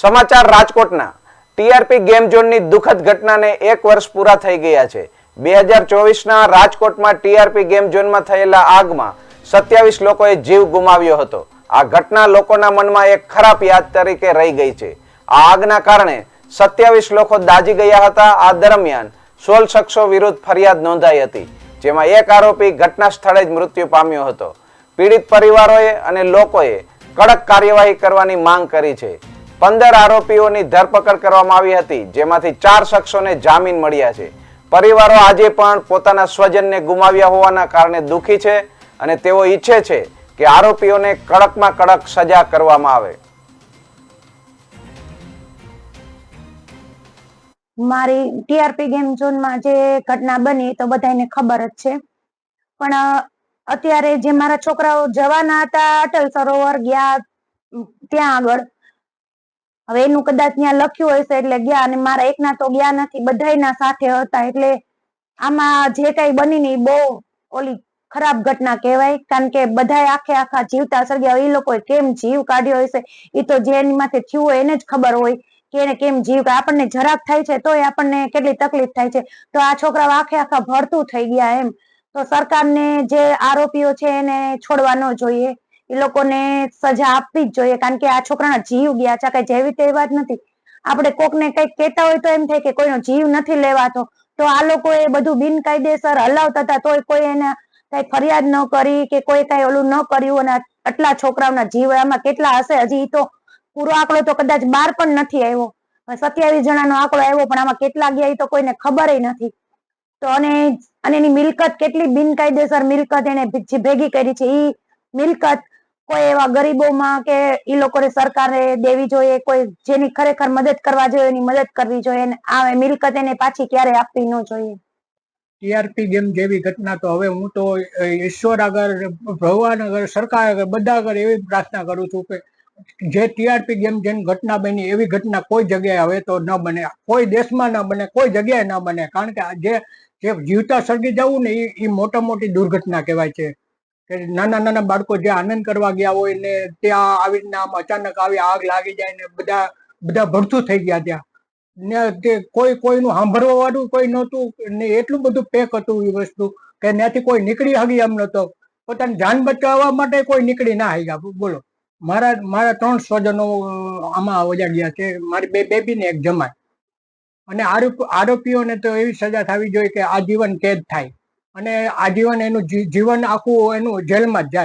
સમાચાર રાજકોટના. TRP game ઝોનની દુઃખદ ઘટનાને એક વર્ષ પૂરા થઈ ગયા છે. બે હજાર ચોવીસના રાજકોટમાં ટીઆરપી ગેમ ઝોનમાં થયેલા આગમાં સત્યાવીસ લોકોએ જીવ ગુમાવ્યો હતો. આ ઘટના લોકોના મનમાં એક ખરાબ યાદ તરીકે રહી ગઈ છે. આ આગના કારણે સત્યાવીસ લોકો દાજી ગયા હતા. આ દરમિયાન સોળ શખ્સો વિરુદ્ધ ફરિયાદ નોંધાઈ હતી, જેમાં એક આરોપી ઘટના સ્થળે જ મૃત્યુ પામ્યો હતો. પીડિત પરિવારોએ અને લોકોએ કડક કાર્યવાહી કરવાની માંગ કરી છે. પંદર આરોપીઓની ધરપકડ કરવામાં આવી હતી, જેમાંથી ચાર શખ્સોને જામીન મળ્યા છે. પરિવારો આજે પણ પોતાના સ્વજનને ગુમાવ્યા હોવાના કારણે દુઃખી છે અને તેઓ ઈચ્છે છે કે આરોપીઓને કડકમાં કડક સજા કરવામાં આવે. મારી ટીઆરપી ગેમ ઝોનમાં જે ઘટના બની તો બધાને ખબર જ છે. પણ અત્યારે જે મારા છોકરાઓ જવાના હતા, અટલ સરોવર ગયા ત્યાં આગળ હવે એનું કદાચ ત્યાં લખ્યું હશે એટલે ગયા અને મારા એકના તો ગયા નથી, બધાયના સાથે હતા એટલે આમાં જે કઈ બની ને બહુ ઓલી ખરાબ ઘટના કહેવાય, કારણ કે બધાય આખે આખા જીવતા સળગ્યા એ લોકોએ કેમ જીવ કાઢ્યો હશે? એ તો જેની માથે થયું હોય એને જ ખબર હોય કે એને કેમ જીવ આપણને જરાક થાય છે તોય આપણને કેટલી તકલીફ થાય છે. તો આ છોકરાઓ આખે આખા ભરતું થઈ ગયા એમ. તો સરકારને જે આરોપીઓ છે એને છોડવા ન જોઈએ. એ લોકોને સજા આપવી જ જોઈએ. કારણ કે આ છોકરાના જીવ ગયા છે કઈ જેવી તેવી વાત નથી. આપણે કોકને કંઈક કહેતા હોય તો એમ થાય કે કોઈનો જીવ નથી લેવાતો. તો આ લોકોએ બધું બિનકાયદેસર હલાવતા હતા, તોય કોઈ એને કઈ ફરિયાદ ન કરી કે કોઈ કઈ ઓલું ન કર્યું અને આટલા છોકરાઓના જીવ આમાં કેટલા હશે? હજી તો પૂરો આંકડો તો કદાચ બાર પણ નથી આવ્યો. સત્યાવીસ જણાનો આંકડો આવ્યો, પણ આમાં કેટલા ગયા એ તો કોઈને ખબર નથી. તો અને અને એની મિલકત કેટલી બિનકાયદેસર મિલકત એને ભેગી કરી છે એ મિલકત કોઈ એવા ગરીબોમાં કે એ લોકોને સરકારે દેવી જોઈએ, કોઈ જેની ખરેખર મદદ કરવા જોઈએ, એની મદદ કરવી જોઈએ આ મિલકત એને પાછી ક્યારે આપવી ન જોઈએ. ટીઆરપી ગેમ જેવી ઘટના તો હવે હું તો ઈશ્વર આગળ ભગવાન આગળ સરકાર આગળ બધા આગળ એવી પ્રાર્થના કરું છું કે જે ટીઆરપી ગેમ જેની ઘટના બની, એવી ઘટના કોઈ જગ્યાએ હવે તો ન બને. કોઈ દેશમાં ન બને, કોઈ જગ્યાએ ન બને. કારણ કે જે જે જીવતા સળગી જવું ને એ મોટા મોટી દુર્ઘટના કહેવાય છે. કે નાના નાના બાળકો જે આનંદ કરવા ગયા હોય ને ત્યાં આવી રીતના અચાનક આવી આગ લાગી જાય ને બધા બધા ભડથું થઈ ગયા ત્યાં. ને તે કોઈ, કોઈનું સાંભળવા વાળું કોઈ નહોતું ને એટલું બધું પેક હતું એ વસ્તુ કે ત્યાંથી કોઈ નીકળી હગી એમ નતો પોતાની જાન બચાવવા માટે કોઈ નીકળી ના હગ્યા. બોલો. મારા મારા ત્રણ સ્વજનો આમાં વજા ગયા છે. મારી બે બેબી ને એક જમાય અને આરોપ, આરોપીઓને તો એવી સજા થવી જોઈએ કે આજીવન કેદ થાય. અને આજીવન એનું જીવન આખું એનું જેલમાં જ જાય.